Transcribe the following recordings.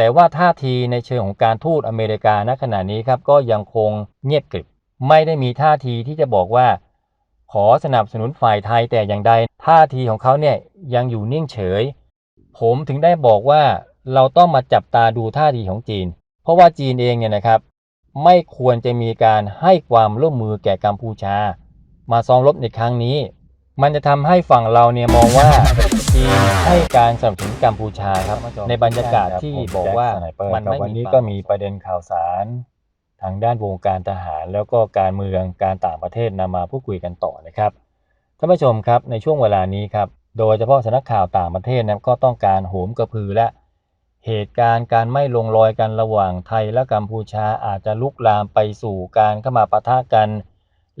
แต่ว่าท่าทีในเชิงของการทูตอเมริกาณขณะนี้ครับก็ยังคงเงียบกริบ ไม่ได้มีท่าทีที่จะบอกว่า ขอสนับสนุนฝ่ายไทยแต่อย่างใดท่าทีของเขาเนี่ยยังอยู่นิ่งเฉย ผมถึงได้บอกว่าเราต้องมาจับตาดูท่าทีของจีน เพราะว่าจีนเองเนี่ยนะครับ ไม่ควรจะมีการให้ความร่วมมือแก่กัมพูชา มาซ้อมรบในครั้งนี้ มันจะทำให้ฝั่งเราเนี่ยมองว่าจีนให้การสนับสนุนกัมพูชาครับ ในบรรยากาศที่บอกว่ามันไม่วันนี้มีก็มีประเด็นข่าวสาร ทางด้านวงการทหาร แล้วก็การเมืองการต่างประเทศนำมาพูดคุยกันต่อนะครับท่านผู้ชมครับในช่วงเวลานี้ครับโดยเฉพาะสำนักข่าวต่างประเทศนะก็ต้องการโหมกระพือและเหตุการณ์การไม่ลงรอยกันระหว่างไทยและกัมพูชาอาจจะลุกลามไปสู่การเข้ามาปะทะกัน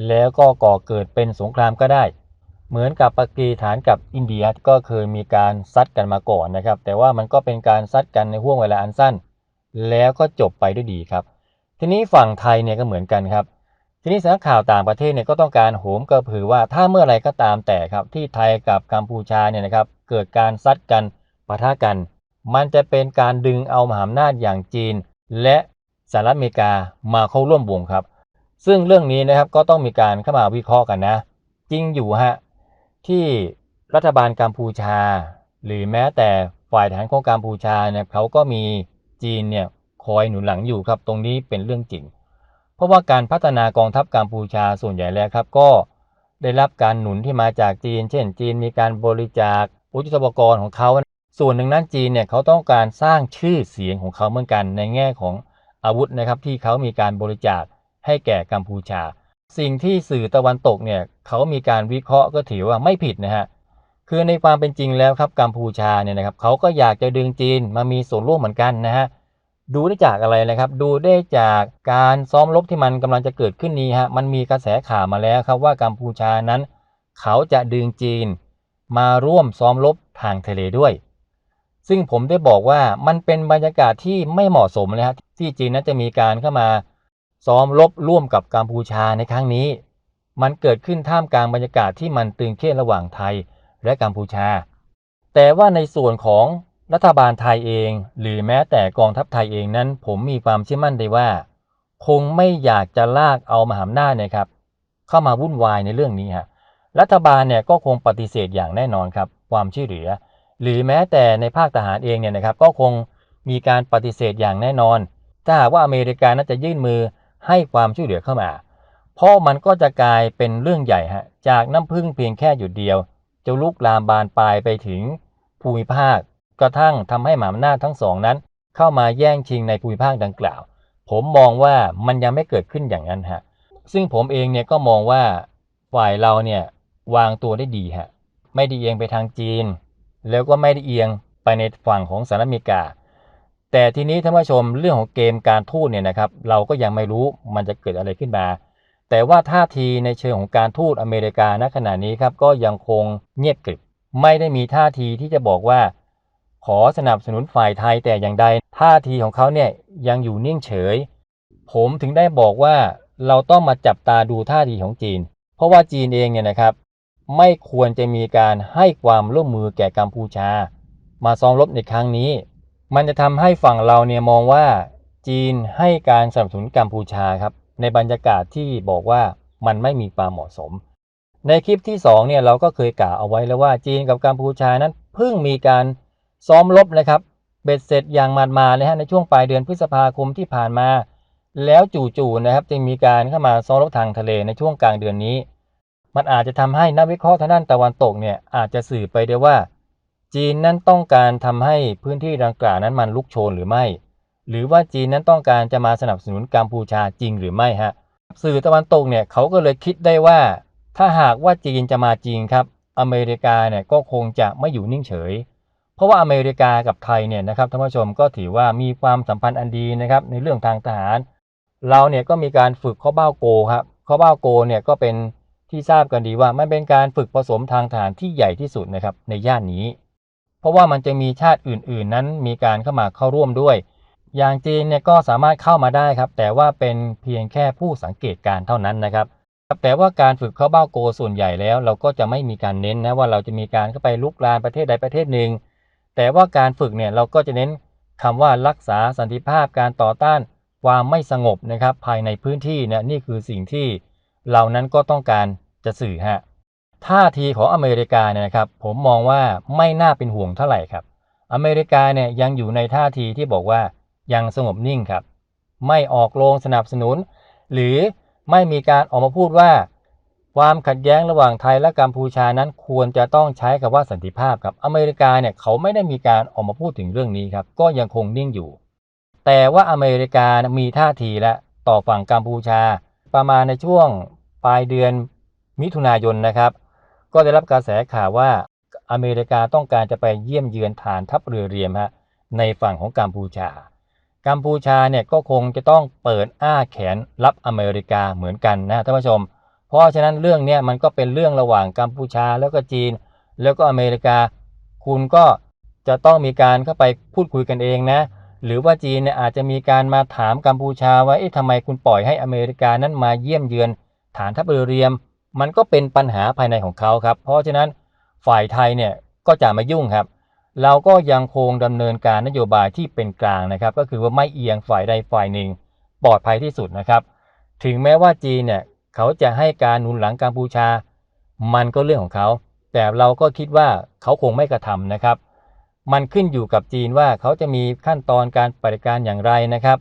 แล้วก็ก่อเกิดเป็นสงครามก็ได้ เหมือนกับปากีสถานกับอินเดียก็เคยมีการซัดกันมาก่อนนะครับ แต่ว่ามันก็เป็นการซัดกันในห่วงเวลาอันสั้น แล้วก็จบไปด้วยดีครับ ทีนี้ฝั่งไทยเนี่ยก็เหมือนกันครับ ทีนี้สำนักข่าวต่างประเทศเนี่ยก็ต้องการโหมกระพือว่าถ้าเมื่อไรก็ตามแต่ครับ ที่ไทยกับกัมพูชาเนี่ยนะครับ เกิดการซัดกันปะทะกัน มันจะเป็นการดึงเอามหาอำนาจอย่างจีน และสหรัฐอเมริกามาเข้าร่วมวงครับ ซึ่งเรื่องนี้นะครับก็ต้องมีการเข้ามาวิเคราะห์กันนะ จริงอยู่ฮะ ที่รัฐบาลกัมพูชา หรือแม้แต่ฝ่ายทหารของกัมพูชาเนี่ยเขาก็มีจีนเนี่ยคอยหนุนหลังอยู่ครับ ตรงนี้เป็นเรื่องจริง เพราะว่าการพัฒนากองทัพกัมพูชาส่วนใหญ่แล้วครับ ก็ได้รับการหนุนที่มาจากจีน เช่น จีนมีการบริจาคอุปกรณ์ของเขาส่วนหนึ่งนั้นจีนเนี่ยเขาต้องการสร้างชื่อเสียงของเขาเหมือนกันในแง่ของอาวุธนะครับที่เขามีการบริจาคให้แก่กัมพูชา สิ่งที่สื่อตะวันตกเนี่ยเขามีการวิเคราะห์ก็ถือว่าไม่ผิดนะฮะคือในความเป็นจริงแล้วครับกัมพูชาเนี่ยนะครับเขาก็อยากจะดึงจีนมามีส่วนร่วมเหมือนกันนะฮะดูได้จากอะไรนะครับ ดูได้จากการซ้อมรบที่มันกำลังจะเกิดขึ้นนี้ฮะมันมีกระแสข่าวมาแล้วครับว่ากัมพูชานั้น เขาจะดึงจีน มาร่วมซ้อมรบทางทะเลด้วย ซึ่งผมได้บอกว่ามันเป็นบรรยากาศที่ไม่เหมาะสมเลยครับที่จีนนั้นจะมีการเข้ามา ซ้อมรบร่วมกับกัมพูชาในครั้งนี้ มันเกิดขึ้นท่ามกลางบรรยากาศที่มันตึงเครียดระหว่างไทยและกัมพูชา แต่ว่าในส่วนของรัฐบาลไทยเอง หรือแม้แต่กองทัพไทยเองนั้น ผมมีความเชื่อมั่นได้ว่า คงไม่อยากจะลากเอามาหาอำนาเนะครับ เข้ามาวุ่นวายในเรื่องนี้ฮะรัฐบาลเนี่ยก็คงปฏิเสธอย่างแน่นอนครับ ความช่วยเหลือ หรือแม้แต่ในภาคทหารเองเนี่ยนะครับ ก็คงมีการปฏิเสธอย่างแน่นอน ถ้าหากว่าอเมริกานั้นจะยื่นมือ ให้ความช่วยเหลือเข้ามา เพราะมันก็จะกลายเป็นเรื่องใหญ่ฮะจากน้ำพึ่งเพียงแค่หยุดเดียว จะลุกลามบานปลายไปถึงภูมิภาค กระทั่งทำให้หมาอำนาจทั้งสองนั้น เข้ามาแย่งชิงในภูมิภาคดังกล่าว ผมมองว่ามันยังไม่เกิดขึ้นอย่างนั้นฮะซึ่งผมเองเนี่ยก็มองว่าฝ่ายเราเนี่ยวางตัวได้ดีฮะไม่ได้เอียงไปทางจีน แล้วก็ไม่ได้เอียงไปในฝั่งของสหรัฐอเมริกา แต่ทีนี้ท่านผู้ชมเรื่องของเกมการทูตเนี่ยนะครับเราก็ยังไม่รู้มันจะเกิดอะไรขึ้นมา แต่ว่าท่าทีในเชิงของการทูตอเมริกาณขณะนี้ครับก็ยังคงเงียบกริบไม่ได้มีท่าทีที่จะบอกว่า ขอสนับสนุนฝ่ายไทยแต่อย่างใดท่าทีของเขาเนี่ยยังอยู่นิ่งเฉย ผมถึงได้บอกว่าเราต้องมาจับตาดูท่าทีของจีน เพราะว่าจีนเองเนี่ยนะครับ ไม่ควรจะมีการให้ความร่วมมือแก่กัมพูชา มาซ้อมรบในครั้งนี้ มันจะทำให้ฝั่งเราเนี่ยมองว่าจีนให้การสนับสนุนกัมพูชาครับในบรรยากาศที่บอกว่ามันไม่มีความเหมาะสม ในคลิปที่2เนี่ยเราก็เคยกล่าวเอาไว้แล้วว่าจีนกับกัมพูชานั้นเพิ่งมีการซ้อมรบนะครับเบ็ดเสร็จอย่างมาดมาเลยฮะในช่วงปลายเดือนพฤษภาคมที่ผ่านมา แล้วจู่ๆนะครับจึงมีการเข้ามาซ้อมรบทางทะเลในช่วงกลางเดือนนี้ มันอาจจะทำให้นักวิเคราะห์ทางด้านตะวันตกเนี่ยอาจจะสื่อไปได้ว่า จีนนั้นต้องการทำให้พื้นที่ดังกล่าวนั้นมันลุกโชนหรือไม่ หรือว่าจีนนั้นต้องการจะมาสนับสนุนกัมพูชาจริงหรือไม่ฮะสื่อตะวันตกเนี่ยเขาก็เลยคิดได้ว่า ถ้าหากว่าจีนจะมาจริงครับ อเมริกาเนี่ยก็คงจะไม่อยู่นิ่งเฉย เพราะว่าอเมริกากับไทยเนี่ยนะครับท่านผู้ชมก็ถือว่ามีความสัมพันธ์อันดีนะครับในเรื่องทางทหาร เราเนี่ยก็มีการฝึกข้อเบ้าโกครับข้อเบ้าโกเนี่ยก็เป็นที่ทราบกันดีว่ามันเป็นการฝึกผสมทางทหารที่ใหญ่ที่สุดนะครับในย่านนี้ เพราะว่ามันจะมีชาติอื่น ๆ นั้นมีการเข้ามาเข้าร่วมด้วย อย่างจีนเนี่ยก็สามารถเข้ามาได้ครับ แต่ว่าเป็นเพียงแค่ผู้สังเกตการเท่านั้นนะครับแต่ว่าการฝึกเข้าเบ้าโกส่วนใหญ่แล้ว เราก็จะไม่มีการเน้นนะว่าเราจะมีการเข้าไปลุกลานประเทศใดประเทศหนึ่ง แต่ว่าการฝึกเนี่ยเราก็จะเน้นคำว่ารักษาสันติภาพการต่อต้านความไม่สงบนะครับภายในพื้นที่เนี่ยนี่คือสิ่งที่เรานั้นก็ต้องการจะสื่อฮะ ท่าทีของอเมริกาเนี่ยนะครับผมมองว่าไม่น่าเป็นห่วงเท่าไหร่ครับ อเมริกาเนี่ยยังอยู่ในท่าทีที่บอกว่ายังสงบนิ่งครับ ไม่ออกโรงสนับสนุน หรือไม่มีการออกมาพูดว่า ความขัดแย้งระหว่างไทยและกัมพูชานั้นควรจะต้องใช้คำว่าสันติภาพครับ อเมริกาเนี่ยเขาไม่ได้มีการออกมาพูดถึงเรื่องนี้ครับ ก็ยังคงนิ่งอยู่ แต่ว่าอเมริกามีท่าทีและต่อฝั่งกัมพูชา ประมาณในช่วงปลายเดือนมิถุนายนนะครับ ก็ได้รับกระแสข่าวว่าอเมริกาต้องการจะไปเยี่ยมเยือนฐานทัพเรือเรียมฮะในฝั่งของกัมพูชา กัมพูชาเนี่ยก็คงจะต้องเปิดอ้าแขนรับอเมริกาเหมือนกันนะท่านผู้ชม เพราะฉะนั้นเรื่องเนี้ยมันก็เป็นเรื่องระหว่างกัมพูชาแล้วก็จีน แล้วก็อเมริกา คุณก็จะต้องมีการเข้าไปพูดคุยกันเองนะ หรือว่าจีนเนี่ยอาจจะมีการมาถามกัมพูชาว่าเอ๊ะทำไมคุณปล่อยให้อเมริกานั้นมาเยี่ยมเยือนฐานทัพเรือเรียม มันก็เป็นปัญหาภายในของเขาครับ เพราะฉะนั้นฝ่ายไทยเนี่ยก็จะไม่ยุ่งครับ เราก็ยังคงดำเนินการนโยบายที่เป็นกลางนะครับ ก็คือว่าไม่เอียงฝ่ายใดฝ่ายหนึ่ง ปลอดภัยที่สุดนะครับ ถึงแม้ว่าจีนเนี่ยเขาจะให้การหนุนหลังกัมพูชา มันก็เรื่องของเขา แต่เราก็คิดว่าเขาคงไม่กระทำนะครับ มันขึ้นอยู่กับจีนว่าเขาจะมีขั้นตอนการปฏิการอย่างไรนะครับ